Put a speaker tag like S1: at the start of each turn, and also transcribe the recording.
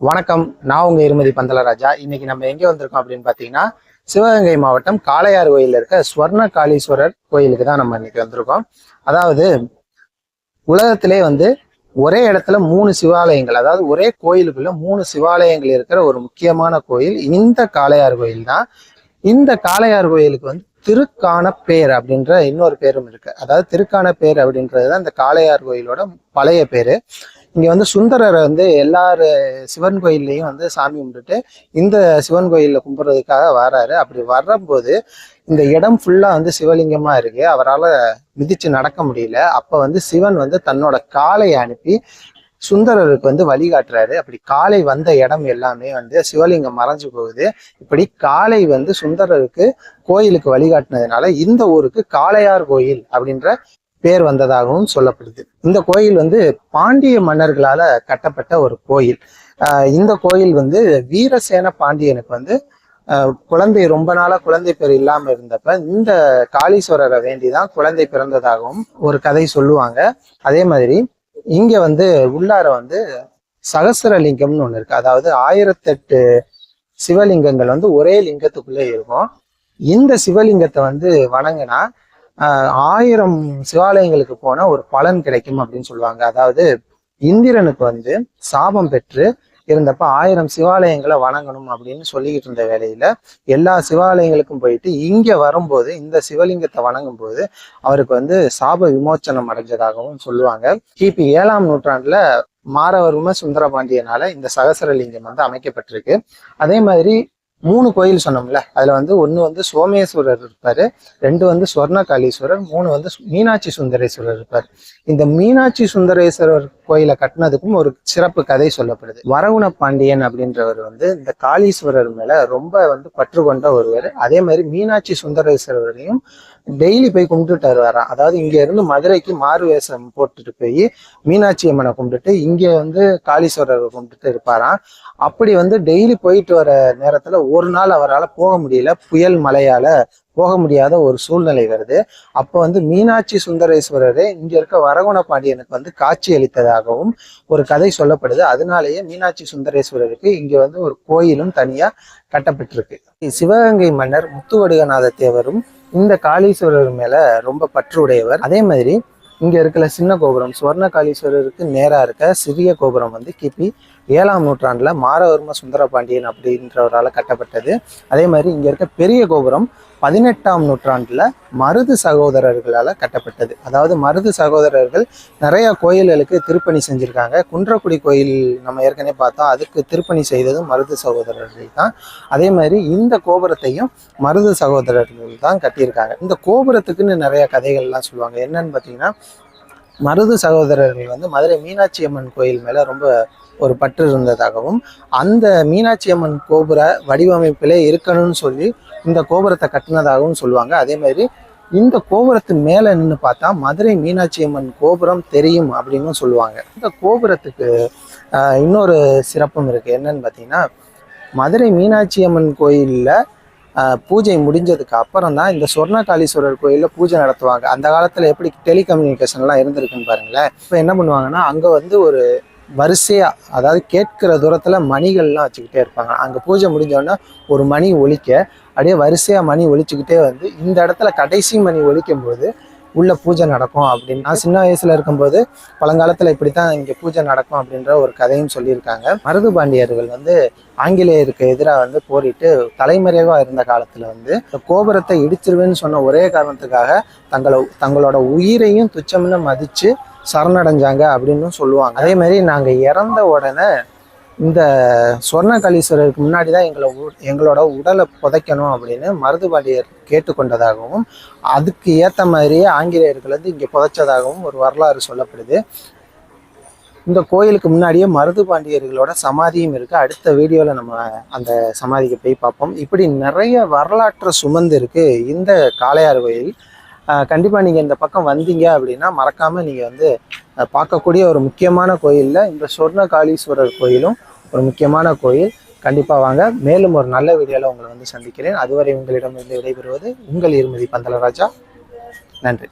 S1: வணக்கம். நான் உங்க இருமதி பந்தலராஜா. இன்னைக்கு நம்ம எங்க வந்திருக்கோம் அப்படின்னு பாத்தீங்கன்னா சிவகங்கை மாவட்டம் காளையார் கோயில் இருக்க ஸ்வர்ண காளீஸ்வரர் கோயிலுக்கு தான் நம்ம இன்னைக்கு வந்திருக்கோம். அதாவது உலகத்திலே வந்து ஒரே இடத்துல மூணு சிவாலயங்கள் அதாவது ஒரே கோயிலுக்குள்ள மூணு சிவாலயங்கள் இருக்கிற ஒரு முக்கியமான கோயில் இந்த காளையார் கோயில் தான் இந்த காளையார் கோயிலுக்கு வந்து திருக்கானப்பேர் அப்படின்ற இன்னொரு பேரும் இருக்கு. அதாவது திருக்கானப்பேர் அப்படின்றது தான் இந்த காளையார் கோயிலோட பழைய பேரு. இங்க வந்து சுந்தரரை வந்து எல்லாரு சிவன் கோயில்லையும் வந்து சாமி கும்பிட்டுட்டு இந்த சிவன் கோயிலில் கும்பிட்றதுக்காக வராரு. அப்படி வர்றபோது இந்த இடம் ஃபுல்லா வந்து சிவலிங்கமா இருக்கு. அவரால் மிதிச்சு நடக்க முடியல. அப்ப வந்து சிவன் வந்து தன்னோட காளையை அனுப்பி சுந்தரருக்கு வந்து வழிகாட்டுறாரு. அப்படி காளை வந்த இடம் எல்லாமே வந்து சிவலிங்கம் மறைஞ்சு போகுது. இப்படி காளை வந்து சுந்தரருக்கு கோயிலுக்கு வழிகாட்டினதுனால இந்த ஊருக்கு காளையார் கோயில் அப்படின்ற பேர் வந்ததாகவும் சொல்லப்படுது. இந்த கோயில் வந்து பாண்டிய மன்னர்களால கட்டப்பட்ட ஒரு கோயில். இந்த கோயில் வந்து வீரசேன பாண்டியனுக்கு வந்து குழந்தை ரொம்ப நாளா குழந்தை பேர் இல்லாம இருந்தப்ப இந்த காளீஸ்வரரை வேண்டிதான் குழந்தை பிறந்ததாகவும் ஒரு கதை சொல்லுவாங்க. அதே மாதிரி இங்க வந்து உள்ளார வந்து சகசரலிங்கம்னு ஒன்று இருக்கு. அதாவது ஆயிரத்தெட்டு சிவலிங்கங்கள் வந்து ஒரே லிங்கத்துக்குள்ளே இருக்கும். இந்த சிவலிங்கத்தை வந்து வணங்கினா ஆயிரம் சிவாலயங்களுக்கு போனால் ஒரு பலன் கிடைக்கும் அப்படின்னு சொல்லுவாங்க. அதாவது இந்திரனுக்கு வந்து சாபம் பெற்று இருந்தப்ப ஆயிரம் சிவாலயங்களை வணங்கணும் அப்படின்னு சொல்லிக்கிட்டு இருந்த வேலையில எல்லா சிவாலயங்களுக்கும் போயிட்டு இங்க வரும்போது இந்த சிவலிங்கத்தை வணங்கும் போது அவருக்கு வந்து சாப விமோச்சனம் அடைஞ்சதாகவும் சொல்லுவாங்க. கிபி ஏழாம் நூற்றாண்டுல மாரவர்ம சுந்தரபாண்டியனால இந்த சகசரலிங்கம் வந்து அமைக்கப்பட்டிருக்கு. அதே மாதிரி மூணு கோயில் சொன்னோம்ல அதுல வந்து ஒண்ணு வந்து சோமேஸ்வரர் இருப்பாரு ரெண்டு வந்து ஸ்வர்ணகாளீஸ்வரர் மூணு வந்து மீனாட்சி சுந்தரேஸ்வரர் இருப்பார். இந்த மீனாட்சி சுந்தரேஸ்வரர் கோயிலை கட்டினதுக்கும் ஒரு சிறப்பு கதை சொல்லப்படுது. வரகுண பாண்டியன் அப்படின்றவர் வந்து இந்த காளீஸ்வரர் மேல ரொம்ப வந்து பற்று கொண்ட ஒருவர். அதே மாதிரி மீனாட்சி சுந்தரேஸ்வரரையும் டெய்லி போய் கும்பிட்டுட்டு வருவாராம். அதாவது இங்க இருந்து மதுரைக்கு மாறு வேஷம் போட்டுட்டு போய் மீனாட்சி அம்மனை கும்பிட்டுட்டு இங்க வந்து காளீஸ்வரரை கும்பிட்டுட்டு இருப்பாராம். அப்படி வந்து டெய்லி போயிட்டு வர நேரத்துல ஒரு நாள் அவரால் போக முடியல. புயல் மழையால போக முடியாத ஒரு சூழ்நிலை வருது. அப்போ வந்து மீனாட்சி சுந்தரேஸ்வரரே இங்க இருக்க வரகுண பாண்டியனுக்கு வந்து காட்சி அளித்ததாகவும் ஒரு கதை சொல்லப்படுது. அதனாலேயே மீனாட்சி சுந்தரேஸ்வரருக்கு இங்க வந்து ஒரு கோயிலும் தனியா கட்டப்பட்டிருக்கு. சிவகங்கை மன்னர் முத்துவடுகநாத தேவரும் இந்த காளீஸ்வரர் மேல ரொம்ப பற்று உடையவர். அதே மாதிரி இங்க இருக்கிற சின்ன கோபுரம் சுவர்ண காளீஸ்வரருக்கு நேரா இருக்க சிறிய கோபுரம் வந்து கிபி ஏழாம் நூற்றாண்டுல மாரவர்ம சுந்தரபாண்டியன் அப்படின்றவரால் கட்டப்பட்டது. அதே மாதிரி இங்க இருக்க பெரிய கோபுரம் பதினெட்டாம் நூற்றாண்டில் மருது சகோதரர்களால் கட்டப்பட்டது. அதாவது மருது சகோதரர்கள் நிறையா கோயில்களுக்கு திருப்பணி செஞ்சுருக்காங்க. குன்றக்குடி கோயில் நம்ம ஏற்கனவே பார்த்தோம். அதுக்கு திருப்பணி செய்ததும் மருது சகோதரர்கள் தான். அதே மாதிரி இந்த கோபுரத்தையும் மருது சகோதரர்கள் தான் கட்டியிருக்காங்க. இந்த கோபுரத்துக்குன்னு நிறைய கதைகள்லாம் சொல்லுவாங்க. என்னன்னு பார்த்தீங்கன்னா மருது சகோதரர்கள் வந்து மதுரை மீனாட்சி அம்மன் கோயில் மேலே ரொம்ப ஒரு பற்று இருந்ததாகவும் அந்த மீனாட்சி அம்மன் கோபுர வடிவமைப்பிலே இருக்கணும்னு சொல்லி இந்த கோபுரத்தை கட்டினதாகவும் சொல்லுவாங்க. அதே மாதிரி இந்த கோபுரத்து மேலே நின்று பார்த்தா மதுரை மீனாட்சி அம்மன் கோபுரம் தெரியும் அப்படின்னு சொல்லுவாங்க. இந்த கோபுரத்துக்கு இன்னொரு சிறப்பும் இருக்குது என்னன்னு பார்த்தீங்கன்னா மதுரை மீனாட்சி அம்மன் கோயிலில் பூஜை முடிஞ்சதுக்கு அப்புறம் தான் இந்த சொர்ணகாளீஸ்வரர் கோயிலில் பூஜை நடத்துவாங்க. அந்த காலத்தில் எப்படி டெலிகம்யூனிகேஷன்லாம் இருந்திருக்குன்னு பாருங்களேன். இப்போ என்ன பண்ணுவாங்கன்னா அங்கே வந்து ஒரு வரிசையாக அதாவது கேட்கிற தூரத்தில் மணிகள்லாம் வச்சுக்கிட்டே இருப்பாங்க. அங்கே பூஜை முடிஞ்சோடனே ஒரு மணி ஒழிக்க அப்படியே வரிசையாக மணி ஒழிச்சுக்கிட்டே வந்து இந்த இடத்துல கடைசி மணி ஒழிக்கும் போது உள்ள பூஜை நடக்கும் அப்படின்னு. நான் சின்ன வயசுல இருக்கும்போது பழங்காலத்துல இப்படித்தான் இங்க பூஜை நடக்கும் அப்படின்ற ஒரு கதையும் சொல்லியிருக்காங்க. மருது பாண்டியர்கள் வந்து ஆங்கிலேயருக்கு எதிராக வந்து போரிட்டு தலைமறைவா இருந்த காலத்துல வந்து கோபுரத்தை இடிச்சிருவேன்னு சொன்ன ஒரே காரணத்துக்காக தங்களை தங்களோட உயிரையும் துச்சம்னு மதிச்சு சரணடைஞ்சாங்க அப்படின்னு சொல்லுவாங்க. அதே மாதிரி நாங்க இறந்த உடனே இந்த சொர்ணகாளீஸ்வரருக்கு முன்னாடி தான் எங்களை உ- எங்களோட உடலை புதைக்கணும் அப்படின்னு மருதுபாண்டியர் கேட்டுக்கொண்டதாகவும் அதுக்கு ஏற்ற மாதிரியே ஆங்கிலேயர்கள் வந்து இங்கே புதைச்சதாகவும் ஒரு வரலாறு சொல்லப்படுது. இந்த கோயிலுக்கு முன்னாடியே மருதுபாண்டியர்களோட சமாதியும் இருக்குது அடுத்த வீடியோவில் நம்ம அந்த சமாதிக்கு போய் பார்ப்போம். இப்படி நிறைய வரலாற்றை சுமந்து இருக்கு இந்த காளையார் கோயில். கண்டிப்பாக நீங்கள் இந்த பக்கம் வந்தீங்க அப்படின்னா மறக்காமல் நீங்கள் வந்து பார்க்கக்கூடிய ஒரு முக்கியமான கோயிலில் இந்த சொர்ண காளீஸ்வரர் கோயிலும் ஒரு முக்கியமான கோயில். கண்டிப்பாக வாங்க. மேலும் ஒரு நல்ல வீடியோவில் உங்களை வந்து சந்திக்கிறேன். அதுவரை உங்களிடமிருந்து விடைபெறுவது உங்கள் இருமதி பந்தலராஜா. நன்றி.